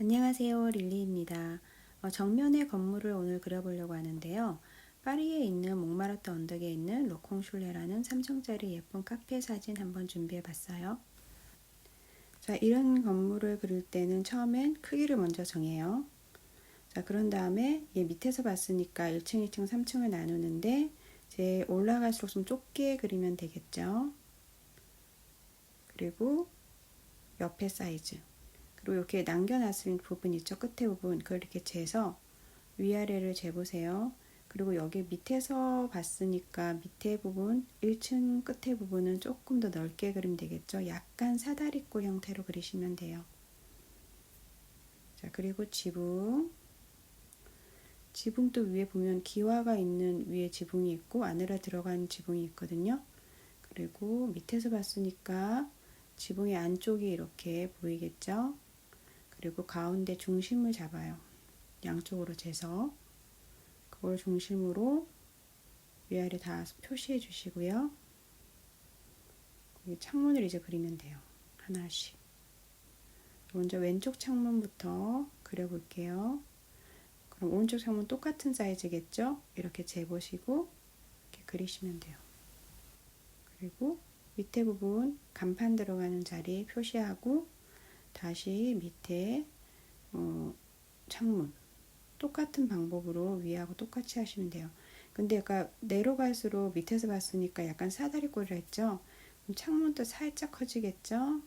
안녕하세요. 릴리입니다. 어, 정면의 건물을 오늘 그려보려고 하는데요. 파리에 있는 몽마르트 언덕에 있는 로콩슐레라는 3층짜리 예쁜 카페 사진 한번 준비해 봤어요. 자, 이런 건물을 그릴 때는 처음엔 크기를 먼저 정해요. 자, 그런 다음에 얘 밑에서 봤으니까 1층, 2층, 3층을 나누는데 이제 올라갈수록 좀 좁게 그리면 되겠죠. 그리고 옆에 사이즈. 그리고 이렇게 남겨놨을 부분 있죠. 끝에 부분. 그걸 이렇게 재서 위아래를 재보세요. 그리고 여기 밑에서 봤으니까 밑에 부분, 1층 끝에 부분은 조금 더 넓게 그리면 되겠죠. 약간 사다리꼴 형태로 그리시면 돼요. 자, 그리고 지붕. 지붕도 위에 보면 기와가 있는 위에 지붕이 있고 안으로 들어간 지붕이 있거든요. 그리고 밑에서 봤으니까 지붕의 안쪽이 이렇게 보이겠죠? 그리고 가운데 중심을 잡아요. 양쪽으로 재서 그걸 중심으로 위아래 다 표시해 주시고요. 창문을 이제 그리면 돼요. 하나씩. 먼저 왼쪽 창문부터 그려볼게요. 그럼 오른쪽 창문 똑같은 사이즈겠죠? 이렇게 재보시고 이렇게 그리시면 돼요. 그리고 밑에 부분 간판 들어가는 자리 표시하고 다시 밑에 어, 창문 똑같은 방법으로 위하고 똑같이 하시면 돼요. 근데 약간 내려갈수록 밑에서 봤으니까 약간 사다리 꼴을 했죠. 그럼 창문도 살짝 커지겠죠.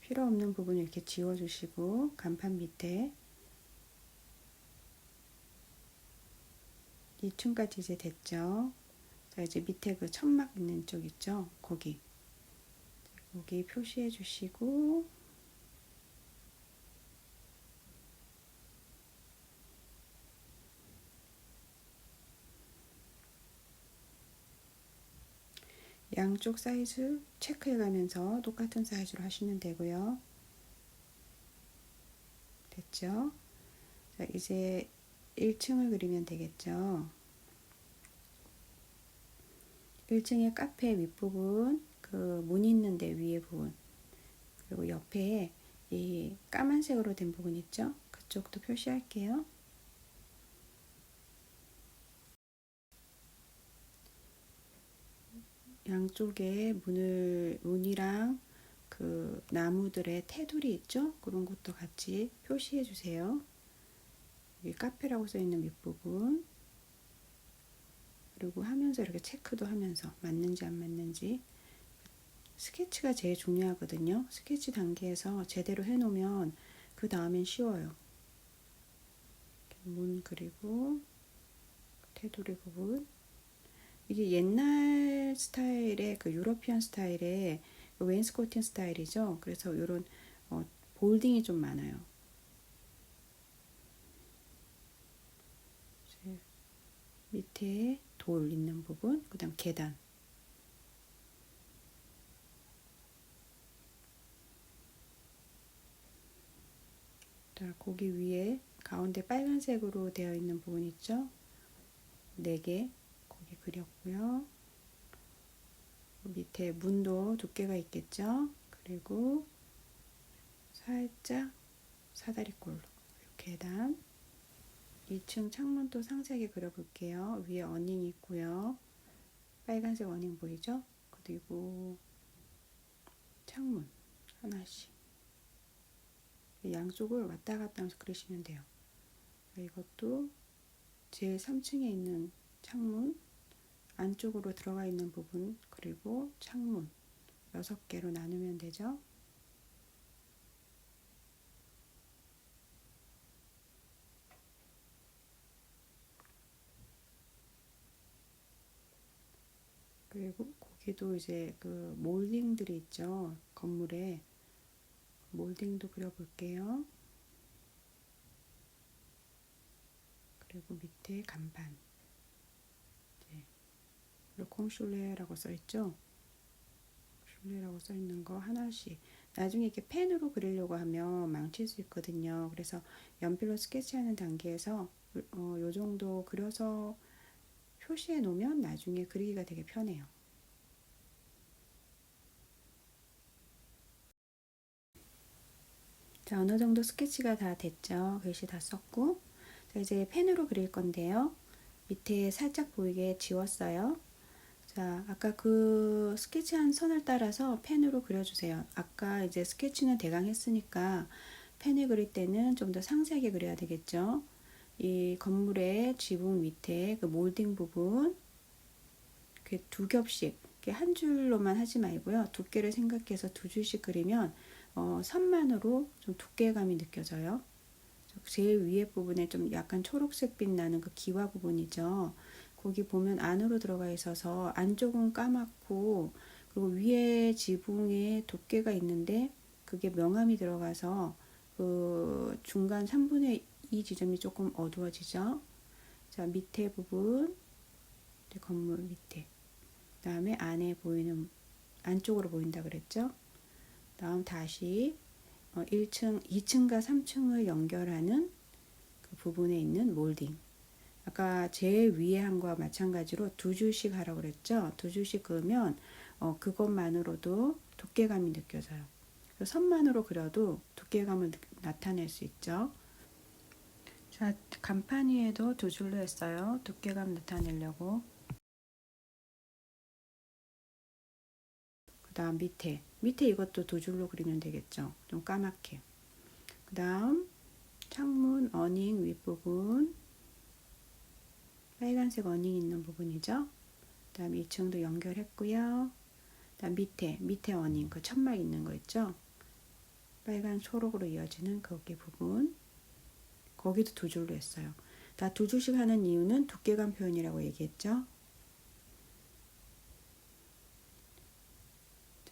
필요 없는 부분 이렇게 지워주시고 간판 밑에 2층까지 이제 됐죠. 자 이제 밑에 그 천막 있는 쪽 있죠. 거기 여기 표시해 주시고 양쪽 사이즈 체크해 가면서 똑같은 사이즈로 하시면 되고요. 됐죠? 자, 이제 1층을 그리면 되겠죠. 1층의 카페 윗부분 그 문 있는데 위에 부분 그리고 옆에 이 까만색으로 된 부분 있죠? 그쪽도 표시할게요. 양쪽에 문을 문이랑 그 나무들의 테두리 있죠? 그런 것도 같이 표시해 주세요. 여기 카페라고 써 있는 밑부분 그리고 하면서 이렇게 체크도 하면서 맞는지 안 맞는지 스케치가 제일 중요하거든요. 스케치 단계에서 제대로 해놓으면 그 다음엔 쉬워요. 문 그리고 테두리 부분 이게 옛날 스타일의 그 유러피안 스타일의 그 웨인스코팅 스타일이죠. 그래서 이런 어, 볼딩이 좀 많아요. 밑에 돌 있는 부분, 그 다음 계단. 자, 고기 위에 가운데 빨간색으로 되어 있는 부분 있죠? 4개 고기 그렸고요. 밑에 문도 두께가 있겠죠? 그리고 살짝 사다리꼴로 계단 2층 창문도 상세하게 그려볼게요. 위에 어닝이 있고요. 빨간색 어닝 보이죠? 그리고 창문 하나씩 양쪽을 왔다 갔다 하면서 그리시면 돼요. 이것도 제일 3층에 있는 창문 안쪽으로 들어가 있는 부분 그리고 창문 6개로 나누면 되죠. 그리고 거기도 이제 그 몰딩들이 있죠. 건물에 몰딩도 그려볼게요. 그리고 밑에 간판. 콩슐레라고 써있죠. 슐레라고 써있는 거 하나씩. 나중에 이렇게 펜으로 그리려고 하면 망칠 수 있거든요. 그래서 연필로 스케치하는 단계에서 어, 요 정도 그려서 표시해 놓으면 나중에 그리기가 되게 편해요. 자, 자, 어느 정도 스케치가 다 됐죠. 글씨 다 썼고. 자, 이제 펜으로 그릴 건데요. 밑에 살짝 보이게 지웠어요. 자, 아까 그 스케치한 선을 따라서 펜으로 그려주세요. 아까 이제 스케치는 대강 했으니까 펜에 그릴 때는 좀 더 상세하게 그려야 되겠죠. 이 건물의 지붕 밑에 그 몰딩 부분 두 겹씩 한 줄로만 하지 말고요. 두께를 생각해서 두 줄씩 그리면 어, 선만으로 좀 두께감이 느껴져요. 제일 위에 부분에 좀 약간 초록색 빛 나는 그 기와 부분이죠. 거기 보면 안으로 들어가 있어서 안쪽은 까맣고 그리고 위에 지붕에 두께가 있는데 그게 명암이 들어가서 그 중간 3분의 2 지점이 조금 어두워지죠. 자, 밑에 부분 건물 밑에 그 다음에 안에 보이는 안쪽으로 보인다 그랬죠. 다음 다시 1층, 2층과 3층을 연결하는 그 부분에 있는 몰딩. 아까 제일 위에 한 거와 마찬가지로 두 줄씩 하라고 그랬죠. 두 줄씩 그으면 어, 그것만으로도 두께감이 느껴져요. 선만으로 그려도 두께감을 나타낼 수 있죠. 자, 간판 위에도 두 줄로 했어요. 두께감 나타내려고. 그 다음 밑에 밑에 이것도 두 줄로 그리면 되겠죠? 좀 까맣게. 그 다음 창문 어닝 윗부분. 빨간색 어닝 있는 부분이죠? 그 다음 2층도 연결했고요. 그 다음 밑에 밑에 어닝 그 천막 있는 거 있죠? 빨간 초록으로 이어지는 거기 부분. 거기도 두 줄로 했어요. 다 두 줄씩 하는 이유는 두께감 표현이라고 얘기했죠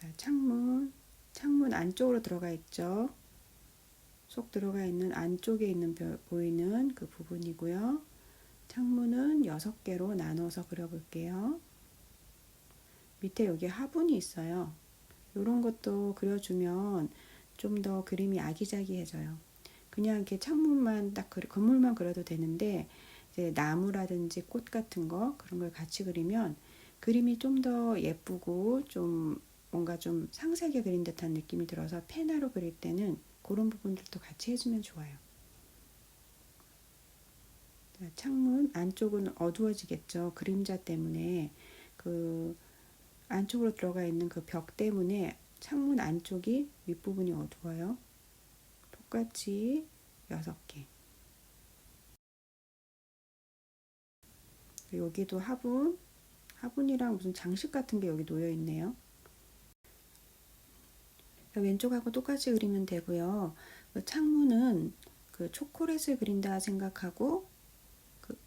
자, 창문, 창문 안쪽으로 들어가 있죠. 쏙 들어가 있는 안쪽에 있는 보이는 그 부분이고요. 창문은 6개로 나눠서 그려볼게요. 밑에 여기 화분이 있어요. 이런 것도 그려주면 좀 더 그림이 아기자기해져요. 그냥 이렇게 창문만 딱 그리, 건물만 그려도 되는데 이제 나무라든지 꽃 같은 거 그런 걸 같이 그리면 그림이 좀 더 예쁘고 좀 뭔가 좀 상세하게 그린 듯한 느낌이 들어서 페나로 그릴 때는 그런 부분들도 같이 해주면 좋아요. 자, 창문 안쪽은 어두워지겠죠. 그림자 때문에 그 안쪽으로 들어가 있는 그 벽 때문에 창문 안쪽이 윗부분이 어두워요. 똑같이 6개. 여기도 화분, 화분이랑 무슨 장식 같은 게 여기 놓여 있네요. 왼쪽하고 똑같이 그리면 되고요. 그 창문은 그 초콜릿을 그린다 생각하고 그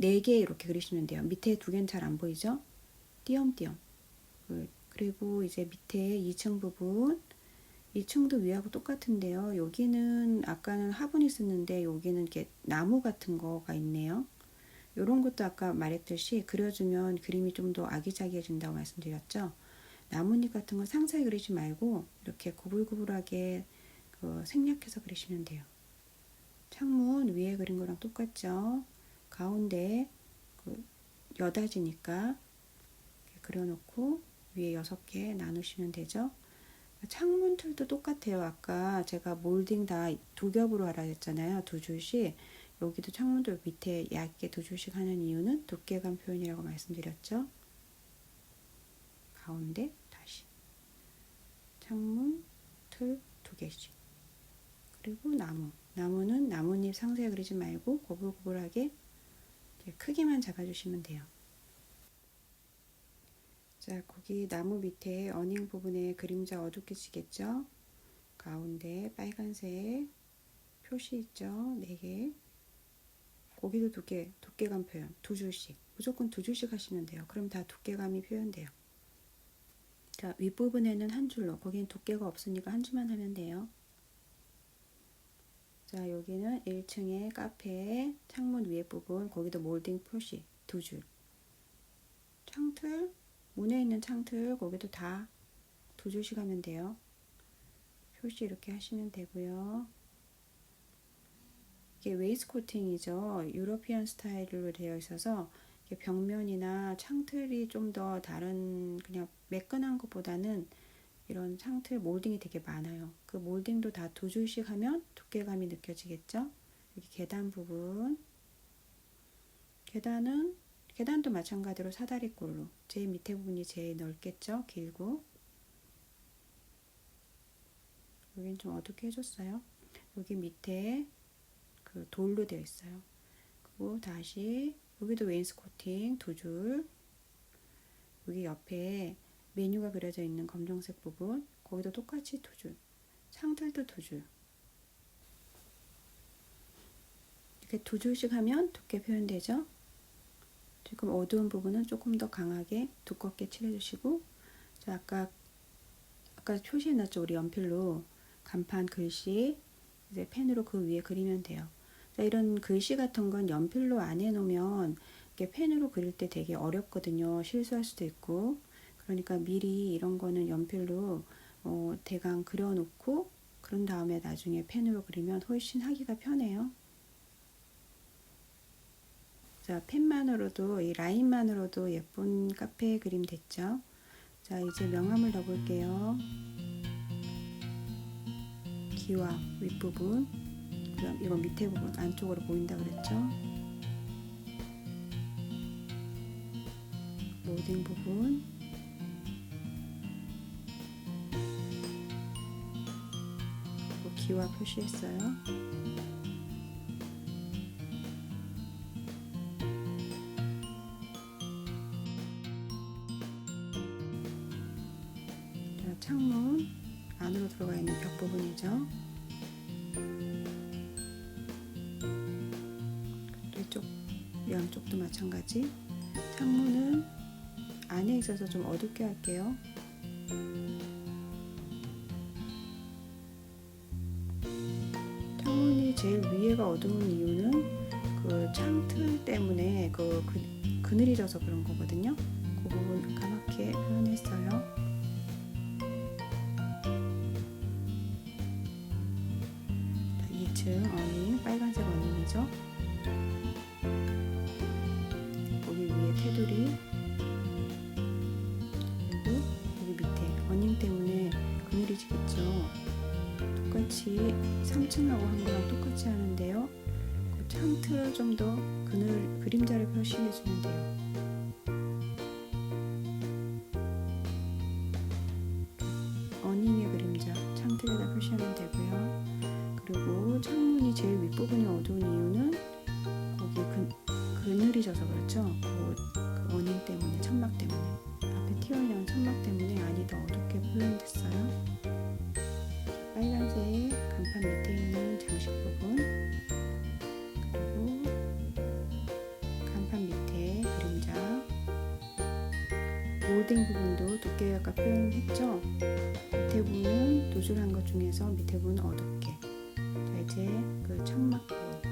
4개 이렇게 그리시면 돼요. 밑에 두 개는 잘 안 보이죠? 띄엄띄엄. 그, 그리고 이제 밑에 2층 부분 2층도 위하고 똑같은데요. 여기는 아까는 화분이 있었는데 여기는 이렇게 나무 같은 거가 있네요. 이런 것도 아까 말했듯이 그려주면 그림이 좀 더 아기자기해진다고 말씀드렸죠. 나뭇잎 같은 거 상세히 그리지 말고 이렇게 구불구불하게 그 생략해서 그리시면 돼요. 창문 위에 그린 거랑 똑같죠. 가운데 그 여닫이니까 그려놓고 위에 여섯 개 나누시면 되죠. 창문 틀도 똑같아요. 아까 제가 몰딩 다 두 겹으로 하라 했잖아요. 두 줄씩. 여기도 창문도 밑에 얇게 두 줄씩 하는 이유는 두께감 표현이라고 말씀드렸죠. 가운데 창문 틀 두 개씩. 그리고 나무. 나무는 나뭇잎 상세 그리지 말고 고불고불하게 크기만 잡아주시면 돼요. 자 거기 나무 밑에 어닝 부분에 그림자 어둡게 지겠죠? 가운데 빨간색 표시 있죠? 4개. 거기도 두께 두께감 표현. 두 줄씩. 무조건 두 줄씩 하시면 돼요. 그럼 다 두께감이 표현돼요 자, 윗부분에는 한 줄로, 거기는 두께가 없으니까 한 줄만 하면 돼요. 자, 여기는 1층에 카페 창문 위에 부분, 거기도 몰딩 표시 두 줄. 창틀, 문에 있는 창틀, 거기도 다 두 줄씩 하면 돼요. 표시 이렇게 하시면 되고요. 이게 웨이스 코팅이죠. 유러피안 스타일로 되어 있어서 벽면이나 창틀이 좀 더 다른 그냥 매끈한 것보다는 이런 상틀 몰딩이 되게 많아요. 그 몰딩도 다 두 줄씩 하면 두께감이 느껴지겠죠? 여기 계단 부분. 계단은 계단도 마찬가지로 사다리꼴로 제일 밑에 부분이 제일 넓겠죠? 길고 여긴 좀 어둡게 해줬어요. 여기 밑에 그 돌로 되어 있어요. 그리고 다시 여기도 웨인스코팅 두 줄. 여기 옆에 메뉴가 그려져 있는 검정색 부분 거기도 똑같이 두 줄. 상들도 두 줄. 이렇게 두 줄씩 하면 두께 표현되죠? 지금 어두운 부분은 조금 더 강하게 두껍게 칠해주시고 자 아까 아까 표시해놨죠 우리 연필로 간판 글씨 이제 펜으로 그 위에 그리면 돼요. 자, 이런 글씨 같은 건 연필로 안 해놓으면 이게 펜으로 그릴 때 되게 어렵거든요. 실수할 수도 있고 그러니까 미리 이런 거는 연필로 어, 대강 그려놓고 그런 다음에 나중에 펜으로 그리면 훨씬 하기가 편해요. 자, 펜만으로도 이 라인만으로도 예쁜 카페 그림 됐죠. 자, 이제 명암을 넣어볼게요. 기와 윗부분, 그다음 이건 밑에 부분 안쪽으로 보인다 그랬죠. 로딩 부분, 기와 표시했어요. 자, 창문 안으로 들어가 있는 벽 부분이죠. 양쪽도 마찬가지. 창문은 안에 있어서 좀 어둡게 할게요. 창문이 제일 위에가 어두운 이유는 그 창틀 때문에 그 그- 그늘이 져서 그런 거거든요. 그 부분 까맣게 표현했어요. 자, 2층 어닝 빨간색 어닝이죠. 테두리 그리고 여기 밑에 어닝 때문에 그늘이 지겠죠. 똑같이 3층하고 한 거랑 똑같이 하는데요. 그 창틀 좀더 그늘 그림자를 표시해 주면 돼요. 어닝의 그림자 창틀에다 표시하면 되고요. 그리고 창문이 제일 윗부분이 어두운 이유는 거기 그, 그늘이 져서 그렇죠. 그, 그 어닝 때문에 천막 때문에 앞에 튀어나온 천막 때문에 안이 더 어둡게 표현됐어요. 빨간색 간판 밑에 있는 장식 부분 그리고 간판 밑에 그림자 몰딩 부분도 두께 아까 표현했죠. 밑에 부분은 노즐한 것 중에서 밑에 부분은 어둡게 자 이제 그 천막 부분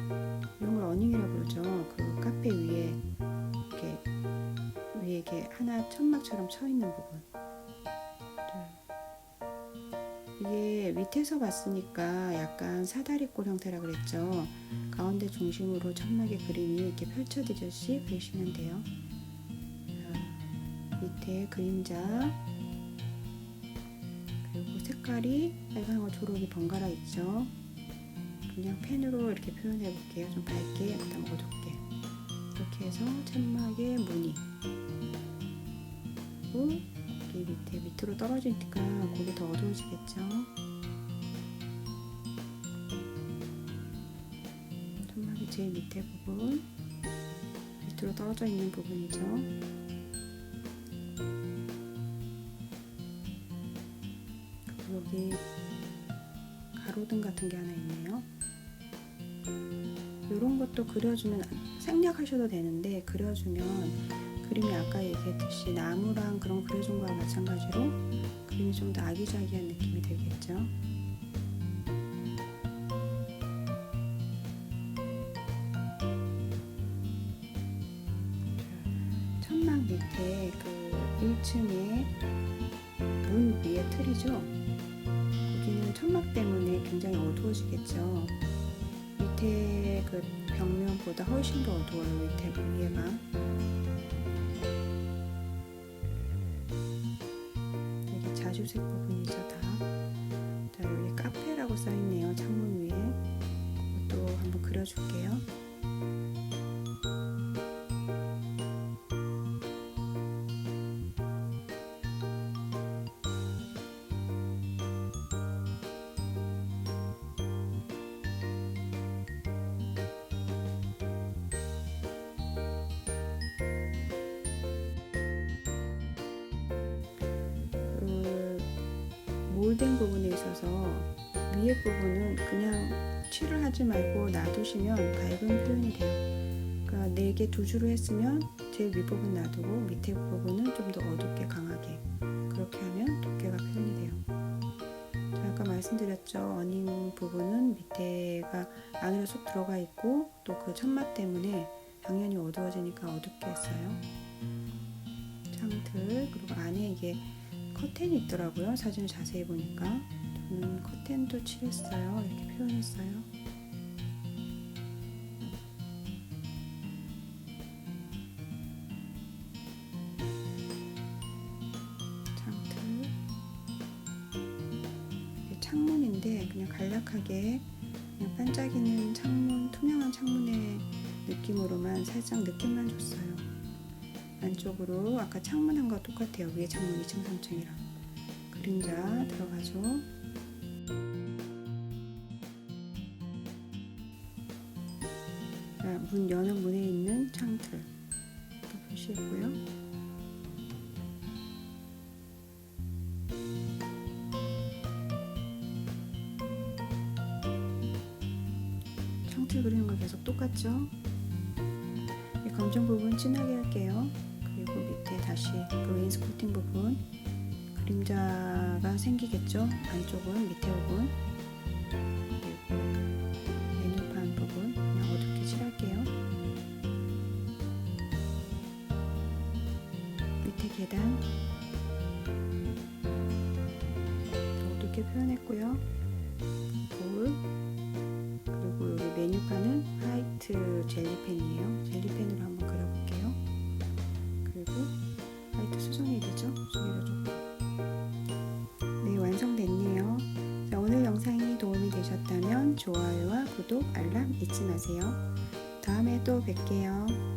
어닝이라고 그러죠. 그 카페 위에 이렇게 위에 이렇게 하나 천막처럼 쳐 있는 부분. 자, 이게 밑에서 봤으니까 약간 사다리꼴 형태라 그랬죠. 가운데 중심으로 천막의 그림이 이렇게 펼쳐지듯이 그리시면 돼요. 자, 밑에 그림자 그리고 색깔이 빨강과 초록이 번갈아 있죠. 그냥 펜으로 이렇게 표현해 볼게요. 좀 밝게, 그다음 어둡게. 이렇게 해서 천막의 무늬. 그리고 여기 밑에 밑으로 떨어지니까 고기 더 어두워지겠죠. 천막의 제일 밑에 부분, 밑으로 떨어져 있는 부분이죠. 그려주면 생략하셔도 되는데 그려주면 그림이 아까 얘기했듯이 나무랑 그런 거 그려준 거와 마찬가지로 그림이 좀 더 아기자기한 느낌이 들겠죠. 훨씬 더 어두워요. 밑에 위에가. 되게 자주 자주색 부분이죠 다. 자 여기 카페라고 써 있네요 창문 위에. 그것도 한번 그려줄게요. 위에 부분은 그냥 칠을 하지 말고 놔두시면 밝은 표현이 돼요. 그러니까 네 개 두 줄을 했으면 제일 윗부분 놔두고 밑에 부분은 좀 더 어둡게 강하게 그렇게 하면 두께가 표현이 돼요. 자, 아까 말씀드렸죠. 어닝 부분은 밑에가 안으로 쏙 들어가 있고 또 그 천막 때문에 당연히 어두워지니까 어둡게 했어요. 창틀 그리고 안에 이게 커튼이 있더라고요. 사진을 자세히 보니까 저는 커튼도 칠했어요. 이렇게 표현했어요. 이게 창문인데 그냥 간략하게 그냥 반짝이는 창문 투명한 창문의 느낌으로만 살짝 느낌만 줬어요. 안쪽으로 아까 창문 한 거 똑같아요. 위에 창문 2층 3층이랑 그림자 들어가죠. 이렇게 표시했고요. 창틀 그리는 거 계속 똑같죠? 이 검정 부분 진하게 할게요. 그리고 밑에 다시 그 웨인스코팅 부분 그림자가 생기겠죠? 안쪽은 밑에 부분 계단 어둡게 표현했고요. 볼 그리고 여기 메뉴판은 화이트 젤리펜이에요. 젤리펜으로 한번 그려볼게요. 그리고 화이트 되죠? 수정해줘. 네, 완성됐네요. 자, 오늘 영상이 도움이 되셨다면 좋아요와 구독, 알람 잊지 마세요. 다음에 또 뵐게요.